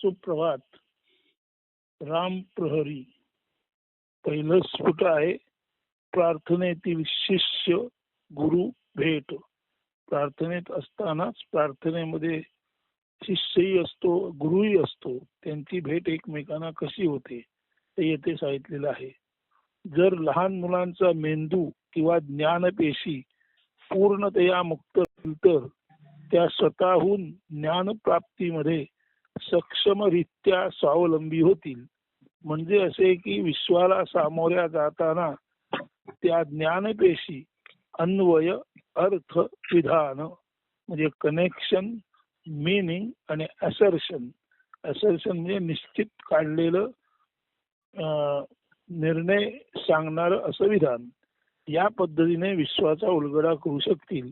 सुप्रभात. राम प्रहरी. पहिलं स्फुट आहे. प्रार्थनेतील शिष्य गुरु भेट. प्रार्थनेत असतानाच प्रार्थनेमध्ये शिष्यही असतो गुरुही असतो. त्यांची भेट एकमेकांना कशी होते ते येथे सांगितलेलं आहे. जर लहान मुलांचा मेंदू किंवा ज्ञानपेशी पूर्णतया मुक्त असतील तर त्या स्वतःहून ज्ञानप्राप्तीमध्ये सक्षमरित्या स्वावलंबी होतील. म्हणजे असे की विश्वाला सामोऱ्या जाताना त्या ज्ञानपेशी अन्वय अर्थ विधान म्हणजे कनेक्शन मिनिंग आणि असर्शन असर्शन म्हणजे निश्चित काढलेलं अं, निर्णय सांगणार असं विधान. या पद्धतीने विश्वाचा उलगडा करू शकतील.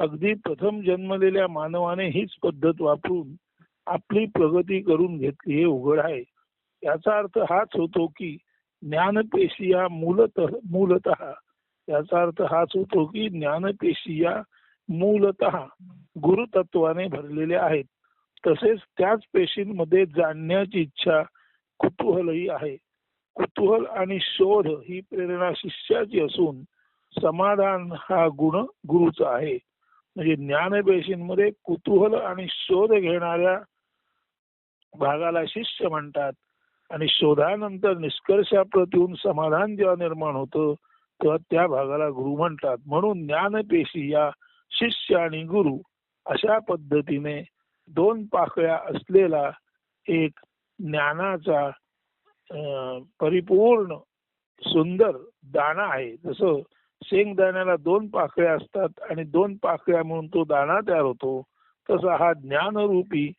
अगदी प्रथम जन्मलेल्या मानवाने हीच पद्धत वापरून आपली प्रगती करून घेतली हे उघड आहे. याचा अर्थ हाच होतो की ज्ञानपेशी या मूलत मूलत याचा अर्थ हाच होतो की ज्ञानपेशी या मूलत गुरुतत्वाने भरलेल्या आहेत. तसेच त्याच पेशींमध्ये जाणण्याची इच्छा कुतूहलही आहे. कुतूहल आणि शोध ही प्रेरणा शिष्याची असून समाधान हा गुण गुरुचा आहे. म्हणजे ज्ञानपेशींमध्ये कुतूहल आणि शोध घेणाऱ्या भागाला शिष्य म्हणतात. आणि शोधानंतर निष्कर्षाप्रत येऊन समाधान जेव्हा निर्माण होतं तेव्हा त्या भागाला गुरु म्हणतात. म्हणून ज्ञानपेशी या शिष्य आणि गुरु अशा पद्धतीने दोन पाकळ्या असलेला एक ज्ञानाचा परिपूर्ण सुंदर दाणा आहे. जसं शेंगदाण्याला दोन पाकळ्या असतात आणि दोन पाकळ्या म्हणून तो दाणा तयार होतो तसा हा ज्ञानरूपी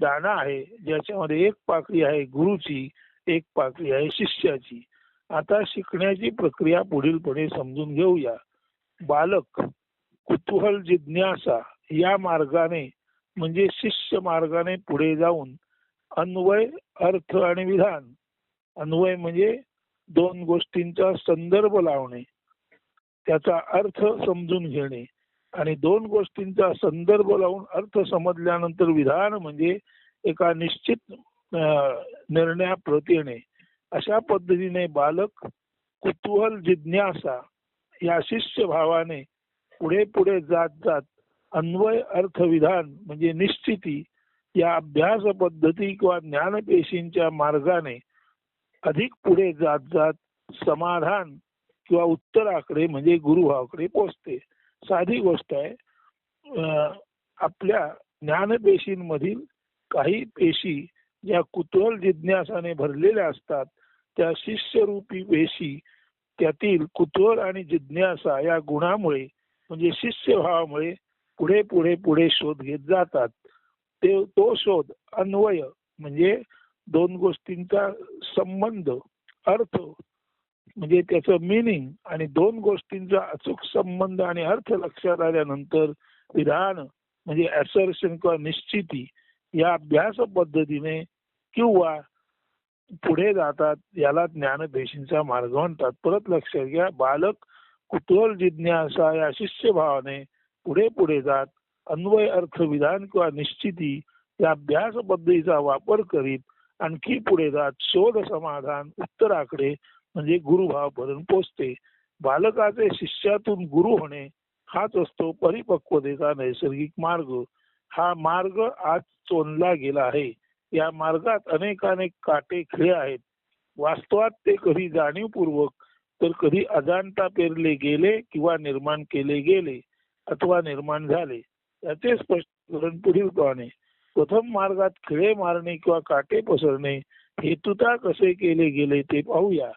दाणा आहे ज्याच्यामध्ये एक पाकळी आहे गुरुची एक पाकळी आहे शिष्याची. आता शिकण्याची प्रक्रिया पुढीलपणे समजून घेऊया. बालक कुतूहल जिज्ञासा या मार्गाने म्हणजे शिष्य मार्गाने पुढे जाऊन अन्वय अर्थ आणि विधान. अन्वय म्हणजे दोन गोष्टींचा संदर्भ लावणे. त्याचा अर्थ समजून घेणे. आणि दोन गोष्टींचा संदर्भ लावून अर्थ समजल्यानंतर विधान म्हणजे एका निश्चित निर्णयाप्रती येणे. अशा पद्धतीने बालक कुतूहल जिज्ञासा या शिष्य भावाने पुढे पुढे जात जात अन्वय अर्थ विधान म्हणजे निश्चिती या अभ्यास पद्धती किंवा ज्ञानपेशींच्या मार्गाने अधिक पुढे जात जात समाधान किंवा उत्तराकडे म्हणजे गुरुभावाकडे पोचते. साधी गोष्ट आहे. आपल्या ज्ञानपेशींमधील काही पेशी ज्या कुतूहल जिज्ञासाने भरलेल्या असतात त्या शिष्यरूपी पेशी त्यातील कुतूहल आणि जिज्ञासा या गुणामुळे म्हणजे शिष्यभावामुळे पुढे पुढे पुढे शोध घेत जातात. ते तो शोध अन्वय म्हणजे दोन गोष्टींचा संबंध अर्थ म्हणजे त्याचं मिनिंग आणि दोन गोष्टींचा अचूक संबंध आणि अर्थ लक्षात आल्यानंतर विधान म्हणजे असर्शन किंवा निश्चिती या अभ्यास पद्धतीने किंवा पुढे जातात याला ज्ञानपेशींचा मार्ग म्हणतात. परत लक्षात घ्या बालक कुतूहल जिज्ञासा या शिष्यभावाने पुढे पुढे जात अन्वय अर्थ विधान किंवा निश्चिती या अभ्यास पद्धतीचा वापर करीत आणखी पुढे जात शोध समाधान उत्तराकडे म्हणजे गुरुभावापर्यंत पोचते. बालकाचे शिष्यातून गुरु होणे हाच असतो परिपक्वतेचा नैसर्गिक मार्ग. हा मार्ग आज चोनला गेला आहे. या मार्गात अनेकानेक काटे खिळे आहेत. वास्तवात ते कधी जाणीवपूर्वक तर कधी अजाणता पेरले गेले किंवा निर्माण केले गेले अथवा निर्माण झाले याचे स्पष्टीकरण पुढील प्रमाणे. प्रथम मार्गात खिळे मारणे किंवा काटे पसरणे हेतुता कसे केले गेले ते पाहूया.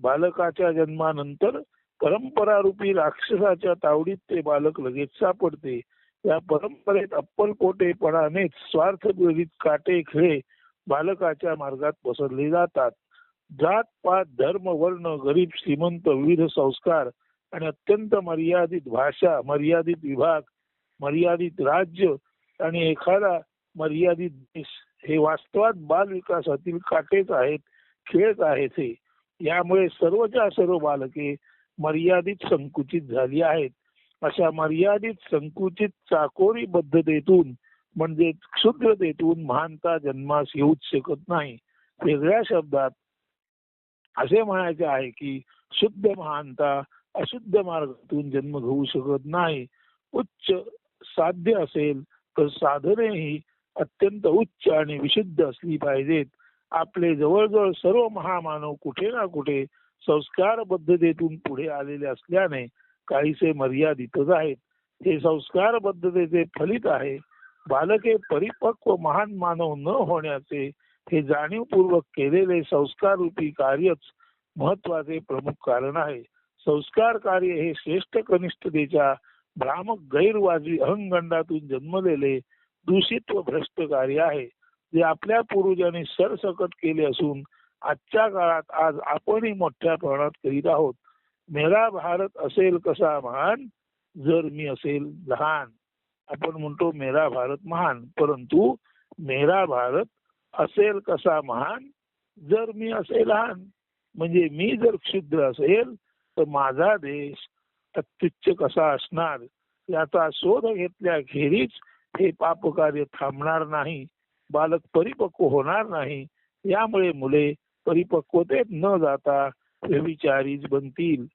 बालकाच्या जन्मानंतर परंपरारूपी राक्षसाच्या तावडीत ते बालक लगेच सापडते. या परंपरेत अप्पलकोटेपणानेच स्वार्थ काटे खिळे बालकाच्या मार्गात पसरले जातात. जात पात धर्म वर्ण गरीब श्रीमंत विविध संस्कार आणि अत्यंत मर्यादित भाषा मर्यादित विभाग मर्यादित राज्य आणि एखादा मर्यादित देश हे वास्तवात बाल विकासातील काटेच आहेत खेळच आहेत हे. यामुळे सर्वच्या सर्व बालके मर्यादित संकुचित झाली आहेत अशा मर्यादित संकुचित चाकोरी बद्धतेतून म्हणजे क्षुद्रतेतून महानता जन्मास येऊच शकत नाही. वेगळ्या शब्दात असे म्हणायचे आहे की शुद्ध महानता अशुद्ध मार्गातून जन्म घेऊ शकत नाही. उच्च साध्य असेल तर साधने ही अत्यंत उच्च आणि विशुद्ध असली पाहिजेत. आपले जवळजवळ सर्व महामानव कुठे ना कुठे संस्कार पद्धतीतून पुढे आलेले असल्याने काहीसे मर्यादितच आहेत. हे संस्कार पद्धतीचे फलित आहे. बालके परिपक्व महान मानव न होण्याचे हे जाणीवपूर्वक केलेले संस्कार रूपी कार्यच महत्त्वाचे प्रमुख कारण आहे. संस्कार कार्य हे श्रेष्ठ कनिष्ठतेच्या भ्रामक गैरवाजी अहंगंडातून जन्मलेले दूषित व भ्रष्ट कार्य आहे. जे आपल्या पूर्वजांनी सरसकट केले असून आजच्या काळात आज आपणही मोठ्या प्रमाणात करीत आहोत. मेरा भारत असेल कसा महान जर मी असेल लहान. आपण म्हणतो मेरा भारत महान परंतु मेरा भारत असेल कसा महान जर मी असेल लहान. म्हणजे मी जर क्षुद्र असेल तर माझा देश अत्युच्च कसा असणार? याचा शोध घेतल्याखेरीच हे पापकार्य थांबणार नाही. बालक परिपक्व होणार नाही. यामुळे मुले परिपक्वतेत न जाता व्यभिचारीच बनतील.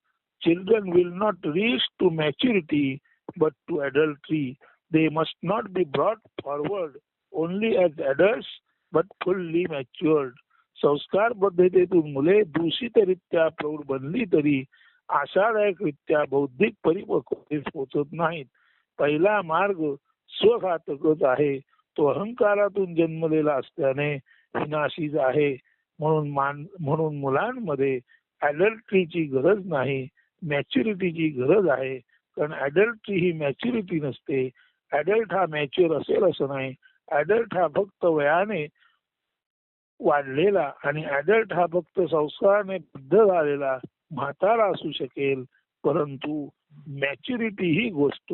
Children will not reach to maturity but to adultery they must not be brought forward only as adult but fully matured संस्कार पद्धतीतून मुले दूषितरित्या प्रौढ बनली तरी आशादायकरित्या बौद्धिक परिपक्वतेस पोचत नाहीत. पहिला मार्ग स्वघातकच आहे. तो अहंकारातून जन्मलेला असल्याने विनाशीच आहे म्हणून मान म्हणून मुलांमध्ये ऍडल्ट्रीची गरज नाही मॅच्युरिटीची गरज आहे. कारण ऍडल्ट्री ही मॅच्युरिटी नसते. ऍडल्ट हा मॅच्युअर असेल असं नाही. ऍडल्ट हा फक्त वयाने वाढलेला आणि ऍडल्ट हा फक्त संस्काराने बद्ध झालेला म्हातारा असू शकेल. परंतु मॅच्युरिटी ही गोष्ट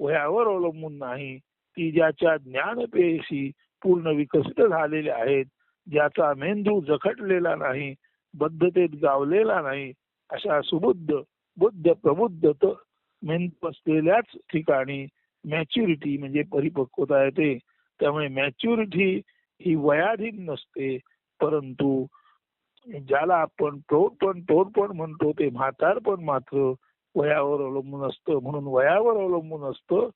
वयावर अवलंबून नाही. ती ज्याच्या ज्ञानपेशी पूर्ण विकसित झालेले आहेत ज्याचा मेंदू जखटलेला नाही बद्धतेत गावलेला नाही अशा सुबुद्ध बुद्ध प्रबुद्ध मेंदू असलेल्याच ठिकाणी मॅच्युरिटी म्हणजे परिपक्वता येते. त्यामुळे मॅच्युरिटी ही वयाधीन नसते परंतु ज्याला आपण प्रौढपण प्रौढपण म्हणतो ते म्हातारपण मात्र वयावर अवलंबून असतं. म्हणून वयावर अवलंबून असतं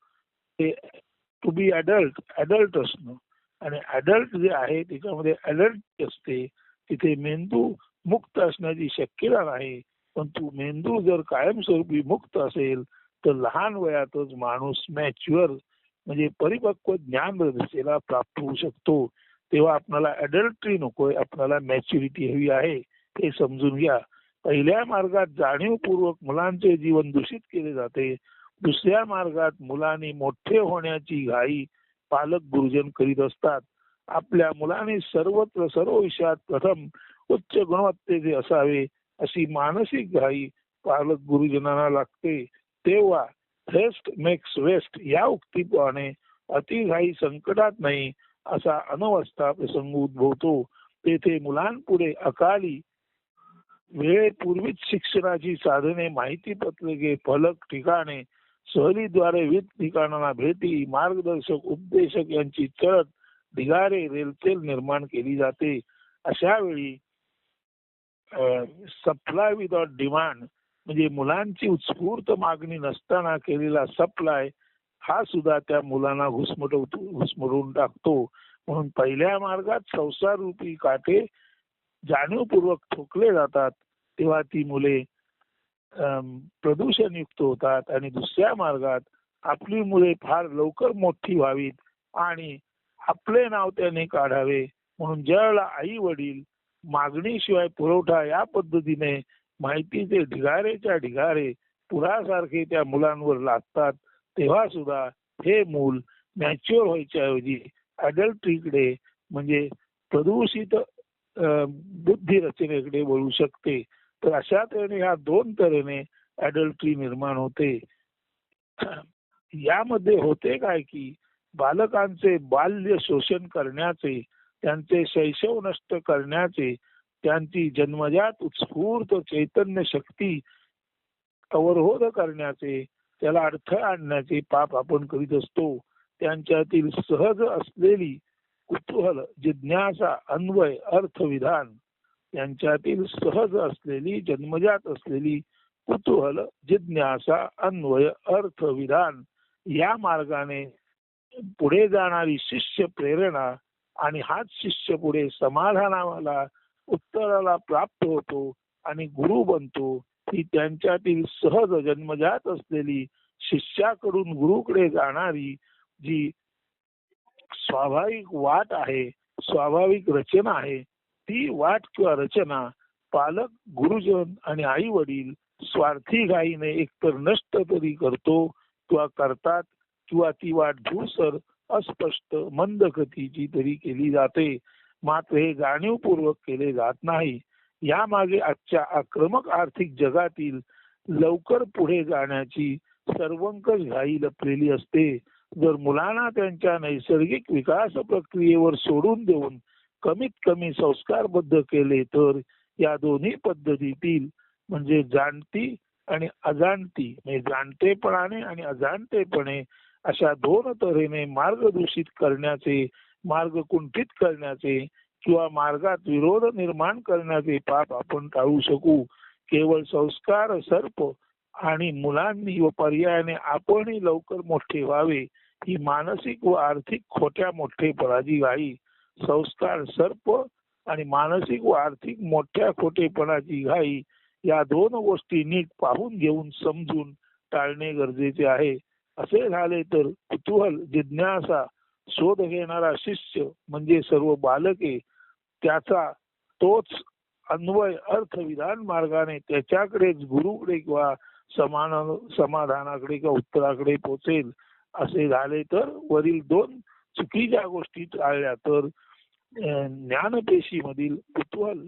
ते टू बी अडल्ट अडल्ट असणं. आणि अडल्ट जे आहे त्याच्यामध्ये अलर्ट असते तिथे मेंदू मुक्त असण्याची शक्यता नाही. पण तू मेंदू जर कायमस्वरूपी मुक्त असेल तर लहान वयातच माणूस मॅच्युअर म्हणजे परिपक्व ज्ञान रचनेला प्राप्त होऊ शकतो. तेव्हा आपणाला अडल्ट्री नकोय आपल्याला मॅच्युरिटी हवी आहे हे समजून घ्या. पहिल्या मार्गात जाणीवपूर्वक मुलांचे जीवन दूषित केले जाते. दुसऱ्या मार्गात मुलाने मोठे होण्याची घाई पालक गुरुजन करीत असतात. आपल्या मुलाने सर्वत्र सर्व विषयात प्रथम उच्च गुणवत्तेचे असावे अशी मानसिक घाई पालक गुरुजनांना लागते. तेव्हा फेस्ट मेक्स वेस्ट या उक्तीप्रमाणे अतिघाई संकटात नाही असा अनवस्था प्रसंग उद्भवतो. तेथे मुलांपुढे अकाली वेळेपूर्वीच शिक्षणाची साधने माहिती पत्रके फलक ठिकाणे सहलीद्वारे विविध ठिकाणांना भेटी मार्गदर्शक उपदेशक यांची चढत ढिगारे रेलचेल निर्माण केली जाते. अशा वेळी सप्लाय विदाउट डिमांड म्हणजे मुलांची उत्स्फूर्त मागणी नसताना केलेला सप्लाय हा सुद्धा त्या मुलांना घुसमटवतो घुसमटून टाकतो. म्हणून पहिल्या मार्गात संसार रूपी काटे जाणीवपूर्वक ठोकले जातात तेव्हा ती मुले प्रदूषणयुक्त होतात आणि दुसऱ्या मार्गात आपली मुले फार लवकर मोठी व्हावीत आणि आपले नाव त्याने काढावे म्हणून ज्यावेळेला आई वडील मागणीशिवाय पुरवठा या पद्धतीने माहितीचे ढिगारेच्या ढिगारे पुरासारखे त्या मुलांवर लागतात तेव्हा सुद्धा हे मूल मॅच्युअर व्हायच्या ऐवजी अडल्ट्रीकडे म्हणजे प्रदूषित बुद्धी रचनेकडे वळू शकते. तर अशा तऱ्हेने ह्या दोन तऱ्हेने अडल्ट्री निर्माण होते. यामध्ये होते काय की बालकांचे बाल्य शोषण करण्याचे त्यांचे शैशव नष्ट करण्याचे त्यांची जन्मजात उत्स्फूर्त चैतन्य शक्ती अवरोध करण्याचे त्याला अर्थ आणण्याचे पाप आपण करीत असतो. त्यांच्यातील सहज असलेली कुतूहल जिज्ञासा अन्वय अर्थविधान यांच्यातील त्यांच्यातील सहज असलेली जन्मजात असलेली कुतूहल जिज्ञासा अन्वय अर्थ विधान या मार्गाने पुढे जाणारी शिष्य प्रेरणा आणि हाच शिष्य पुढे समाधानाला उत्तराला प्राप्त होतो आणि गुरु बनतो ही त्यांच्यातील सहज जन्मजात असलेली शिष्याकडून गुरुकडे जाणारी जी स्वाभाविक वाट आहे स्वाभाविक रचना आहे ती वाट किंवा रचना पालक गुरुजन आणि आई वडील स्वार्थी गायीने एकतर नष्ट तरी करतो किंवा करतात किंवा ती वाट धूसर अस्पष्ट मंद गतीची तरी केली जाते. मात्र हे जाणीवपूर्वक केले जात नाही. यामागे आजच्या आक्रमक आर्थिक जगातील लवकर पुढे जाण्याची सर्वंकष घाई लपलेली असते. जर मुलांना त्यांच्या नैसर्गिक विकास प्रक्रियेवर सोडून देऊन कमीत कमी संस्कारबद्ध केले तर या दोन्ही पद्धतीतील म्हणजे जाणती आणि अजाणती म्हणजे जाणतेपणाने आणि अजाणतेपणे अशा दोन तऱ्हेने मार्ग दूषित करण्याचे मार्ग कुंठित करण्याचे किंवा मार्गात विरोध निर्माण करण्याचे पाप आपण टाळू शकू. केवळ संस्कार सर्प आणि मुलांनी व पर्यायाने आपणही लवकर मोठे व्हावे ही मानसिक व आर्थिक खोट्या मोठे पराजी गाई संस्कार सर्प आणि मानसिक व आर्थिक मोठ्या खोटेपणाची घाई या दोन गोष्टी नीट पाहून घेऊन समजून टाळणे गरजेचे आहे. असे झाले तर कुतूहल जिज्ञासा शोध घेणारा शिष्य म्हणजे सर्व बालके त्याचा तोच अन्वय अर्थ विधान मार्गाने त्याच्याकडेच गुरुकडे किंवा समान समाधानाकडे किंवा उत्तराकडे पोचेल. असे झाले तर वरील दोन चुकीच्या गोष्टी टाळल्या तर ज्ञानपेशीमधील कुतूहल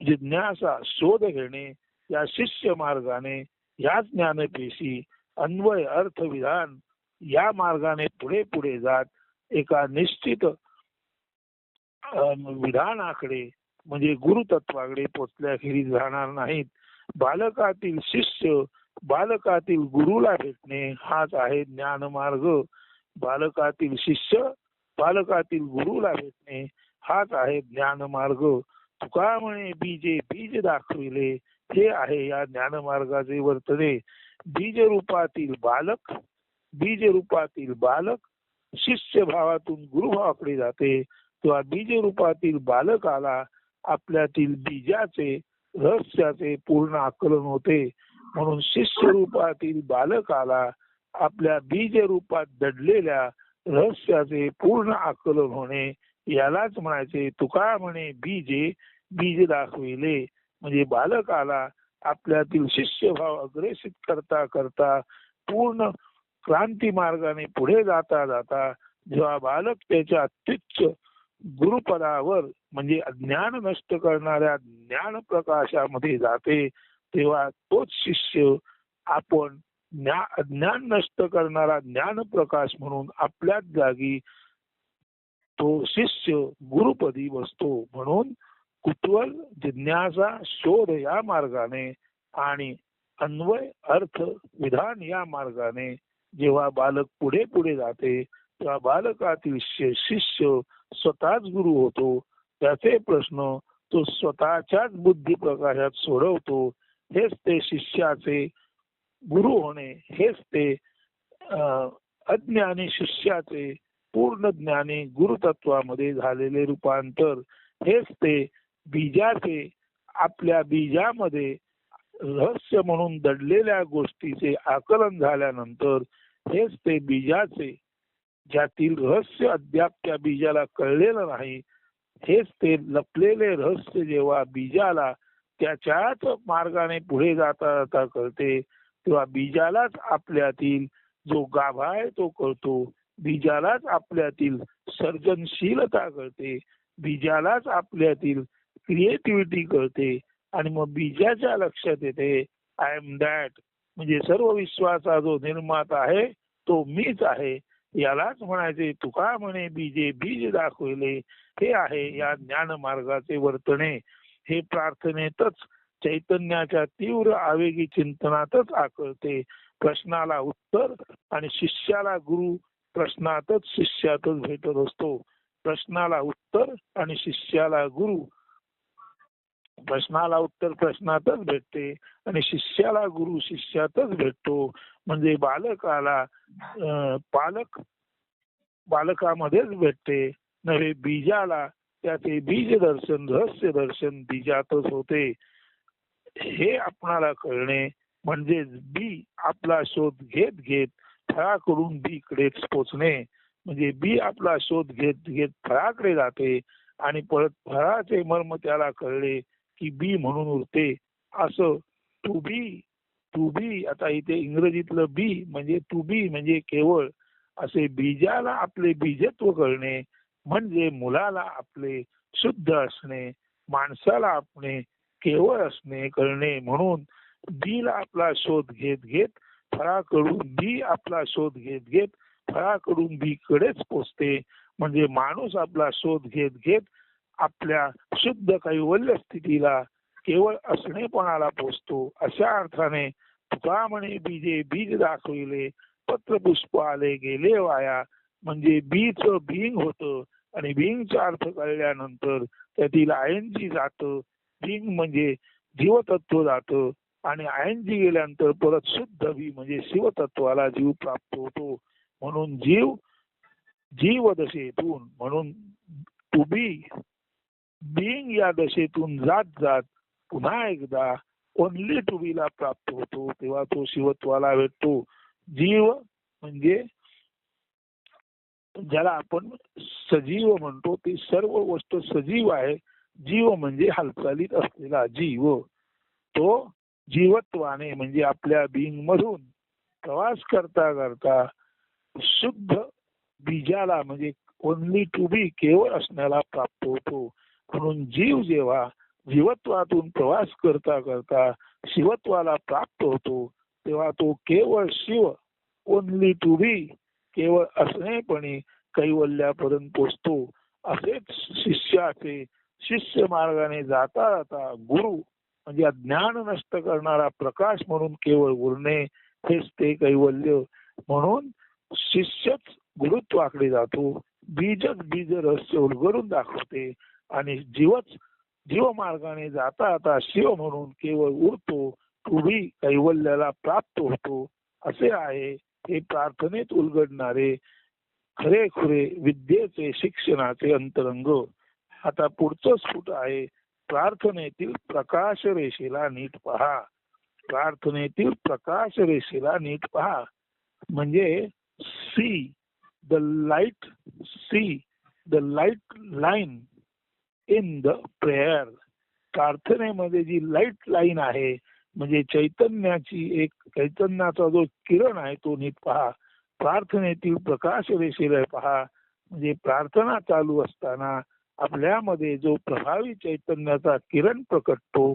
जिज्ञासा शोध घेणे या शिष्य मार्गाने ह्याच ज्ञानपेशी अन्वय अर्थविधान या मार्गाने पुढे पुढे जात एका निश्चित विधानाकडे म्हणजे गुरुतत्वाकडे पोचल्याखेरीज राहणार नाहीत. बालकातील शिष्य बालकातील गुरुला भेटणे हाच आहे ज्ञान मार्ग बालकातील शिष्य बालकातील गुरुला भेटणे हाच आहे ज्ञान मार्ग तुका म्हणे बीजे बीज दाखविले हे आहे या ज्ञान मार्गाचे वर्तने. बीज रूपातील बालक बीज रूपातील बालक शिष्य भावातून गुरुभावाकडे जाते. तेव्हा बीज रूपातील बालकाला आपल्यातील बीजाचे रहस्याचे पूर्ण आकलन होते. म्हणून शिष्य रूपातील बालकाला आपल्या बीज रूपात दडलेल्या रहस्याचे पूर्ण आकलन होणे यालाच म्हणायचे तुका म्हणे बीजे बीज दाखविले. म्हणजे बालकाला आपल्यातील शिष्यभाव अग्रेसित करता करता पूर्ण क्रांती मार्गाने पुढे जाता जाता जेव्हा बालक त्याच्या अत्युच्च गुरुपदावर म्हणजे अज्ञान नष्ट करणाऱ्या ज्ञान प्रकाशामध्ये जाते तेव्हा तोच शिष्य आपण अज्ञान नष्ट करणारा ज्ञान प्रकाश म्हणून आपल्याच जागी तो शिष्य गुरुपदी बसतो. म्हणून कुतूहल जिज्ञासा शोध या मार्गाने आणि अन्वय अर्थ विधान या मार्गाने जेव्हा बालक पुढे पुढे जाते तेव्हा बालकातील शिष्य स्वतःच गुरु होतो. त्याचे प्रश्न तो स्वतःच्याच बुद्धी प्रकाशात सोडवतो. हेच ते शिष्याचे गुरु होणे हेच ते अज्ञानी शिष्याचे पूर्ण ज्ञानी गुरुतत्वामध्ये झालेले रूपांतर हेच ते बीजाचे आपल्या बीजामध्ये रहस्य म्हणून दडलेल्या गोष्टीचे आकलन झाल्यानंतर हेच ते बीजाचे ज्यातील रहस्य अद्याप त्या बीजाला कळलेलं नाही हेच ते लपलेले रहस्य जेव्हा बीजाला त्याच्याच मार्गाने पुढे जाता जाता कळते तेव्हा बीजालाच आपल्यातील जो गाभा आहे तो कळतो बीजालाच आपल्यातील सर्जनशीलता कळते बीजालाच आपल्यातील क्रिएटिव्हिटी कळते आणि मग बीजाच्या लक्षात येते आय एम दॅट म्हणजे सर्व विश्वाचा जो निर्माता आहे तो मीच आहे. यालाच म्हणायचे तुका म्हणे बीजे बीज दाखविले. हे आहे या ज्ञान मार्गाचे वर्तणे हे प्रार्थनेतच चैतन्याच्या तीव्र आवेगी चिंतनातच आकळते. प्रश्नाला उत्तर आणि शिष्याला गुरु प्रश्नातच शिष्यातच भेटत असतो. प्रश्नाला उत्तर आणि शिष्याला गुरु प्रश्नाला उत्तर प्रश्नातच भेटते आणि शिष्याला गुरु शिष्यातच भेटतो. म्हणजे बालकाला पालक बालकामध्येच भेटते. नव्हे बीजाला त्याचे बीज दर्शन रहस्य दर्शन बीजातच होते. हे आपणाला कळणे म्हणजे बी आपला शोध घेत घेत फळाकडून बी कडेच पोचणे. म्हणजे बी आपला शोध घेत घेत फळाकडे जाते आणि परत फळाचे मर्म त्याला कळले की बी म्हणून उरते. असं टू बी टू बी आता इथे इंग्रजीतलं बी म्हणजे टू बी म्हणजे केवळ असे बीजाला आपले बीजत्व कळणे म्हणजे मुलाला आपले शुद्ध असणे माणसाला आपणे केवळ असणे कळणे म्हणून बीला आपला शोध घेत घेत फळाकडून बी आपला शोध घेत घेत फळाकडून बी कडेच पोचते. म्हणजे माणूस आपला शोध घेत घेत आपल्या शुद्ध कैवल्य स्थितीला केवळ असणेपणाला पोचतो. अशा अर्थाने तुका म्हणे बीजे बीज दाखविले पत्र पुष्प आले गेले वाया. म्हणजे बीच बिंग होत आणि बिंगचा अर्थ कळल्यानंतर त्यातील आयनजी जात बिंग म्हणजे जीवतत्व जात. आणि आयनजी गेल्यानंतर परत शुद्ध बी म्हणजे शिवतत्वाला जीव प्राप्त होतो. म्हणून जीव जीव दशेतून म्हणून टू बी बिंग या दशेतून जात जात पुन्हा एकदा ओनली टू ला प्राप्त होतो. तेव्हा तो शिवत्वाला भेटतो. जीव म्हणजे ज्याला आपण सजीव म्हणतो. ती सर्व गोष्ट सजीव आहे. जीव म्हणजे हालचालीत असलेला जीव. तो जीवत्वाने म्हणजे आपल्या बिंग मधून प्रवास करता करता शुद्ध बीजाला म्हणजे ओनली टू बी केवळ असण्याला प्राप्त होतो. म्हणून जीव जेव्हा जीवत्वातून प्रवास करता करता शिवत्वाला प्राप्त होतो तेव्हा तो केवळ शिव ओनली टू बी केवळ असणेपणे कैवल्यापर्यंत पोचतो. असेच शिष्याचे शिष्य मार्गाने जाता जाता गुरु म्हणजे ज्ञान नष्ट करणारा प्रकाश म्हणून केवळ उरणे हेच ते कैवल्य. म्हणून शिष्यच गुरुत्वाकडे जातो बीजक बीज रहस्य उलगडून दाखवते आणि जीवच जीव मार्गाने जाता आता शिव म्हणून केवळ उरतो तुम्ही कैवल्याला प्राप्त होतो असे आहे हे प्रार्थनेत उलगडणारे खरे खुरे विद्येचे शिक्षणाचे अंतरंग. आता पुढचं स्फुट आहे. प्रार्थनेतील प्रकाश रेषेला नीट पहा. प्रार्थनेतील प्रकाश रेषेला नीट पहा. म्हणजे see the light see the light line in the prayer प्रार्थनेमध्ये जी लाइट लाईन आहे म्हणजे चैतन्याची एक चैतन्याचा जो किरण आहे तो नीट पहा. प्रार्थनेतील प्रकाश रेषेला पहा. म्हणजे प्रार्थना चालू असताना आपल्यामध्ये जो प्रभावी चैतन्याचा किरण प्रकटतो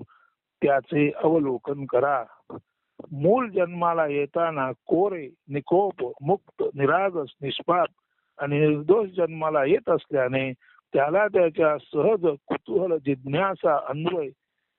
त्याचे अवलोकन करा. मूळ जन्माला येताना कोरे निकोप मुक्त निरागस निष्पाप आणि निर्दोष जन्माला येत असल्याने त्याला त्याच्या सहज कुतूहल जिज्ञासा अन्वय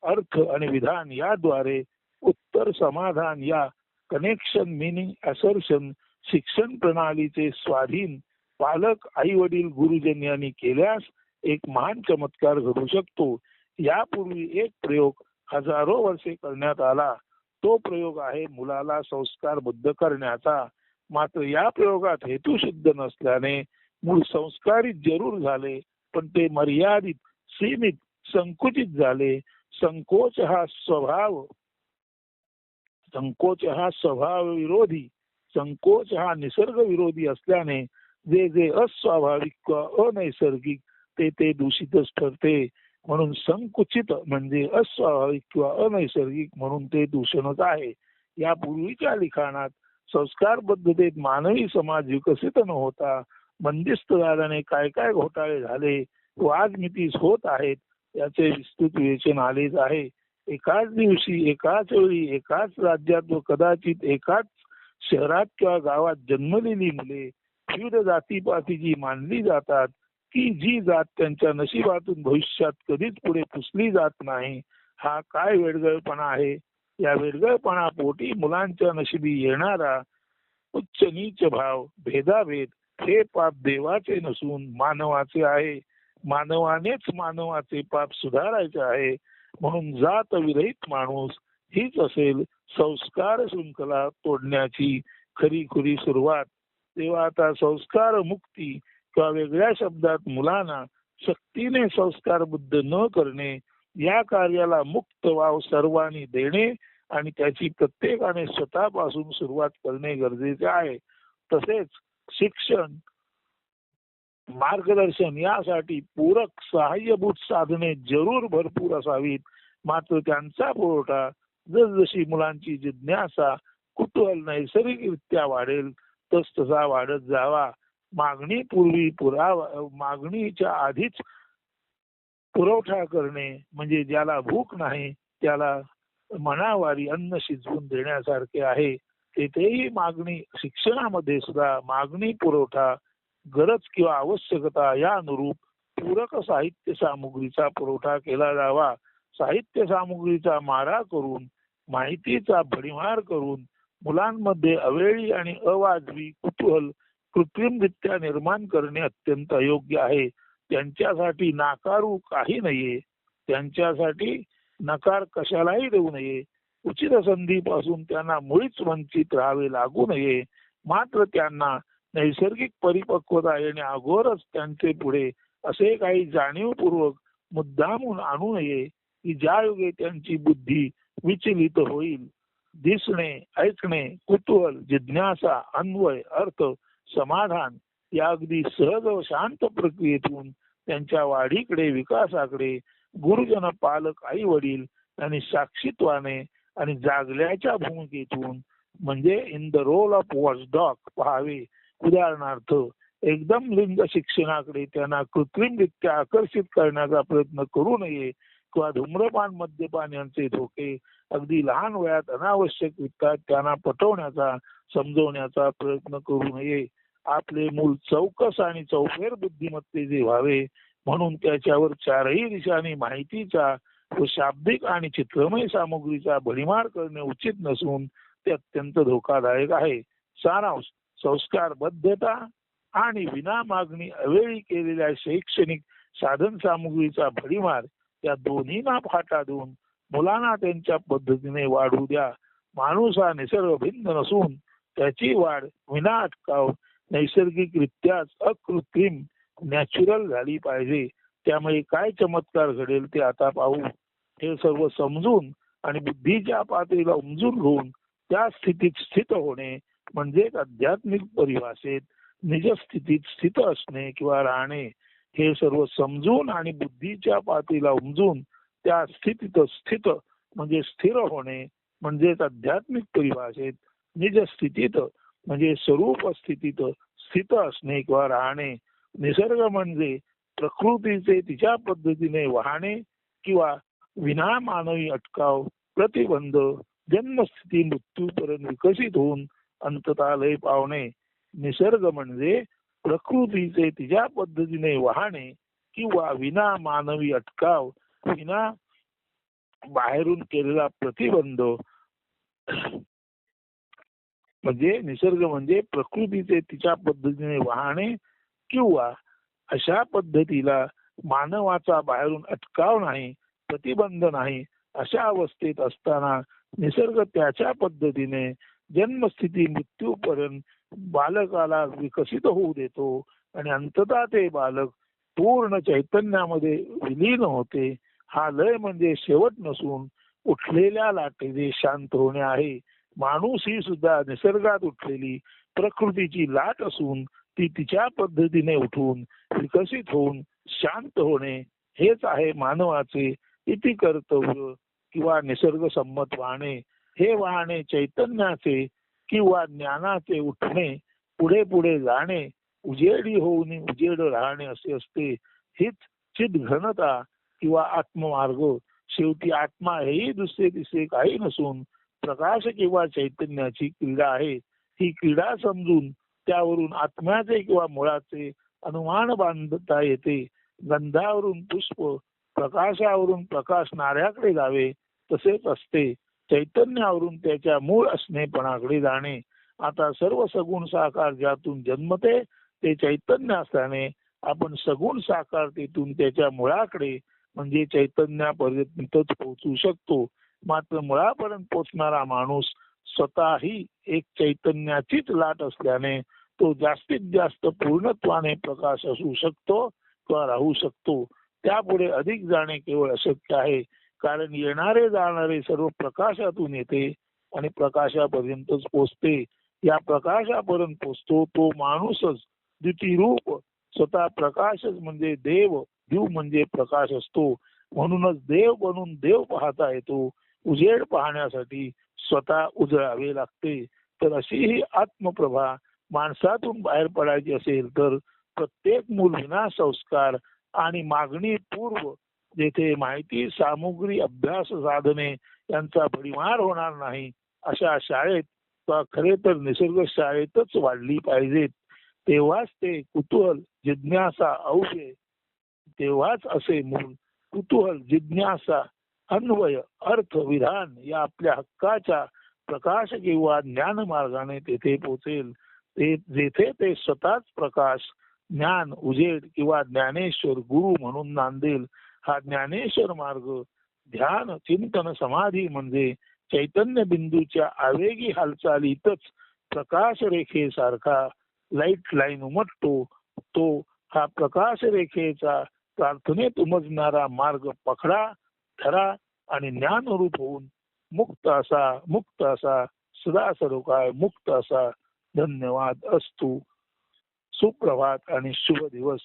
अर्थ आणि विधान याद्वारे उत्तर समाधान या कनेक्शन मिनिंग असर्शन शिक्षण प्रणालीचे स्वाधीन पालक आई वडील गुरुजन यांनी केल्यास एक महान चमत्कार घडू शकतो. यापूर्वी एक प्रयोग हजारो वर्षे करण्यात आला. तो प्रयोग आहे मुलाला संस्कारबद्ध करण्याचा. मात्र या प्रयोगात हेतू शुद्ध नसल्याने मूळ संस्कारित जरूर झाले पण ते मर्यादित सीमित संकुचित झाले. संकोच हा स्वभाव संकोच हा स्वभाव विरोधी संकोच हा निसर्ग विरोधी असल्याने जे जे अस्वाभाविक अनैसर्गिक ते ते दूषितच ठरते. म्हणून संकुचित म्हणजे अस्वाभाविक किंवा अनैसर्गिक म्हणून ते दूषणच आहे. यापूर्वीच्या लिखाणात संस्कार पद्धतीत मानवी समाज विकसित न होता बंदिस्त झाल्याने काय काय घोटाळे झाले व आजमितीस होत आहेत याचे विस्तृत विवेचन आलेच आहे. एकाच दिवशी एकाच वेळी एकाच राज्यात व कदाचित एकाच शहरात किंवा गावात जन्मलेली मुले विविध जातीपातीची मानली जातात. की जी जात त्यांच्या नशिबातून भविष्यात कधीच पुढे पुसली जात नाही हा काय वेडगळपणा आहे? या वेडगळपणा पोटी मुलांच्या नशिबी येणारा उच्च नीच भाव भेदाभेद हे पाप देवाचे नसून मानवाचे आहे. मानवानेच मानवाचे पाप सुधारायचे आहे. म्हणून जात विरहित माणूस हीच असेल संस्कार शृंखला तोडण्याची खरी खुरी सुरुवात. तेव्हा आता संस्कार मुक्ती किंवा वेगळ्या शब्दात मुलांना सक्तीने संस्कार बुद्ध न करणे या कार्याला मुक्त वाव सर्वांनी देणे आणि त्याची प्रत्येकाने स्वतःपासून सुरुवात करणे गरजेचे आहे. तसेच शिक्षण मार्गदर्शन यासाठी पूरक सहाय्यभूत साधने जरूर भरपूर असावीत. मात्र त्यांचा पुरवठा जसजशी मुलांची जिज्ञासा कुतूहल नैसर्गिकरित्या वाढेल तस तसा वाढत जावा. मागणी पूर्वी पुरावा मागणीच्या आधीच पुरवठा करणे म्हणजे ज्याला भूक नाही त्याला मनावारी अन्न शिजवून देण्यासारखे आहे तेथेही मागणी शिक्षणामध्ये सुद्धा मागणी पुरवठा गरज किंवा आवश्यकता या अनुरूप पूरक साहित्य सामुग्रीचा पुरवठा केला जावा. साहित्य सामुग्रीचा मारा करून माहितीचा भडीमार करून मुलांमध्ये अवेळी आणि अवाजवी कुतूहल कृत्रिमरित्या निर्माण करणे अत्यंत अयोग्य आहे. त्यांच्यासाठी नाकारू काही नाहीये. त्यांच्यासाठी नकार कशालाही देऊ नये. उचित संधीपासून त्यांना मुळीच वंचित राहावे लागू नये. मात्र त्यांना नैसर्गिक परिपक्वता येणे अगोदरच त्यांचे पुढे असे काही जाणीवपूर्वक मुद्दामून आणू नये की ज्या योगे त्यांची बुद्धी विचलित होईल. दिसणे ऐकणे कुतूहल जिज्ञासा अन्वय अर्थ समाधान या अगदी सहज व शांत प्रक्रियेतून त्यांच्या वाढीकडे विकासाकडे गुरुजन पालक आई वडील आणि साक्षीत्वाने आणि जागल्याच्या भूमिकेतून म्हणजे in the role of watchdog पहावे. उदाहरणार्थ एकदम लिंग शिक्षणाकडे त्यांना कृत्रिमरित्या आकर्षित करण्याचा प्रयत्न करू नये किंवा धूम्रपान मद्यपान यांचे धोके अगदी लहान वयात अनावश्यकरित्या त्यांना पटवण्याचा समजवण्याचा प्रयत्न करू नये. आपले मूल चौकस आणि चौफेर बुद्धिमत्तेचे व्हावे म्हणून त्याच्यावर चारही दिशांनी माहितीचा व शाब्दिक आणि चित्रमय सामुग्रीचा भडीमार करणे उचित नसून ते अत्यंत धोकादायक आहे. सारांश संस्कारबद्धता आणि विना मागणी अवेळी केलेल्या शैक्षणिक साधन सामुग्रीचा भडीमार त्या दोन्हीना फाटा देऊन मुलांना त्यांच्या पद्धतीने वाढू द्या. माणूस हा निसर्ग भिन्न नसून त्याची वाढ विना अटकाव नैसर्गिकरित्याच अकृत्रिम नॅचरल झाली पाहिजे. त्यामुळे काय चमत्कार घडेल ते आता पाहू. हे सर्व समजून आणि बुद्धीच्या पातळीला उमजून घेऊन त्या स्थितीत स्थित होणे म्हणजे आध्यात्मिक परिभाषेत निजस्थितीत स्थित असणे किंवा राहणे हे सर्व समजून आणि बुद्धीच्या पातळीला उमजून त्या स्थितीत स्थित म्हणजे स्थिर होणे म्हणजेच आध्यात्मिक परिभाषेत निज स्थितीत म्हणजे स्वरूप स्थितीत स्थित असणे किंवा राहणे निसर्ग म्हणजे प्रकृतीचे तिच्या पद्धतीने वाहणे किंवा विना मानवी अटकाव प्रतिबंध जन्मस्थिती मृत्यूपर्यंत विकसित होऊन अंतता लय पावणे. निसर्ग म्हणजे प्रकृतीचे तिच्या पद्धतीने वाहणे किंवा विना मानवी अटकाव विना बाहेरून केलेला प्रतिबंध म्हणजे निसर्ग म्हणजे प्रकृतीचे तिच्या पद्धतीने वाहणे किंवा अशा पद्धतीला मानवाचा बाहेरून अटकाव नाही प्रतिबंध नाही अशा अवस्थेत असताना निसर्ग त्याच्या पद्धतीने जन्मस्थिती मृत्यूपर्यंत बालकाला विकसित होऊ देतो आणि अंततः ते बालक पूर्ण चैतन्यामध्ये विलीन होते. हा लय म्हणजे शेवट नसून उठलेल्या लाटेने शांत होणे आहे. माणूस ही सुद्धा निसर्गात उठलेली प्रकृतीची लाट असून ती तिच्या पद्धतीने उठून विकसित होऊन शांत होणे हेच आहे मानवाचे इति कर्तव्य किंवा निसर्ग संमत वाहणे हे वाहणे चैतन्याचे किंवा ज्ञानाचे उठणे पुढे पुढे जाणे उजेडी होऊन उजेड राहणे असे असते हीच चित घनता किंवा आत्ममार्ग. शेवटी आत्मा हेही दुसरे तिसरे काही नसून प्रकाश किंवा चैतन्याची क्रीडा आहे. ही क्रीडा समजून त्यावरून आत्म्याचे किंवा मुळाचे अनुमान बांधता येते. गंधावरून पुष्प प्रकाशावरून प्रकाश नाऱ्याकडे जावे तसेच असते. चैतन्यावरून त्याच्या मूळ असणेपणाकडे जाणे आता सर्व सगुण साकार ज्यातून जन्मते ते चैतन्य असल्याने आपण सगुण साकारतेतून त्याच्या मुळाकडे म्हणजे चैतन्यापर्यंतच पोहोचू शकतो. मात्र मुळापर्यंत पोचणारा माणूस स्वतःही एक चैतन्याचीच लाट असल्याने तो जास्तीत जास्त पूर्णत्वाने प्रकाश असू शकतो किंवा राहू शकतो. त्यापुढे अधिक जाणे केवळ अशक्य आहे. कारण येणारे जाणारे सर्व प्रकाशातून येते आणि प्रकाशापर्यंतच पोचते. या प्रकाशापर्यंत पोचतो तो माणूसच द्वितीरूप स्वतः प्रकाशच म्हणजे देव जीव म्हणजे प्रकाश असतो. म्हणूनच देव बनून देव पाहता येतो. उजेड पाहण्यासाठी स्वतः उजळावे लागते. तर अशी ही आत्मप्रभा माणसातून बाहेर पडायची असेल तर प्रत्येक मूल विना संस्कार आणि मागणी पूर्व जेथे माहिती सामुग्री अभ्यास साधने यांचा भडीमार होणार नाही अशा शाळेत किंवा खरे तर निसर्ग शाळेतच वाढली पाहिजेत. तेव्हाच ते कुतूहल जिज्ञासा अवघे तेव्हाच असे मूल कुतूहल जिज्ञासा अन्वय अर्थ विधान या आपल्या हक्काच्या प्रकाश किंवा ज्ञान मार्गाने तेथे पोचेल. ते जेथे ते स्वतःच प्रकाश ज्ञान उजेड किंवा ज्ञानेश्वर गुरु म्हणून नांदेल हा ज्ञानेश्वर मार्ग. ध्यान चिंतन समाधी म्हणजे चैतन्य बिंदूच्या आवेगी हालचालीतच प्रकाश रेखेसारखा लाइट लाईन उमटतो. तो हा प्रकाश रेखेचा प्रार्थनेत उमजणारा मार्ग पकडा ठरा आणि ज्ञानरूप होऊन मुक्त असा मुक्त असा सदा काय मुक्त असा धन्यवाद असतो. सुप्रभात आणि शुभ दिवस.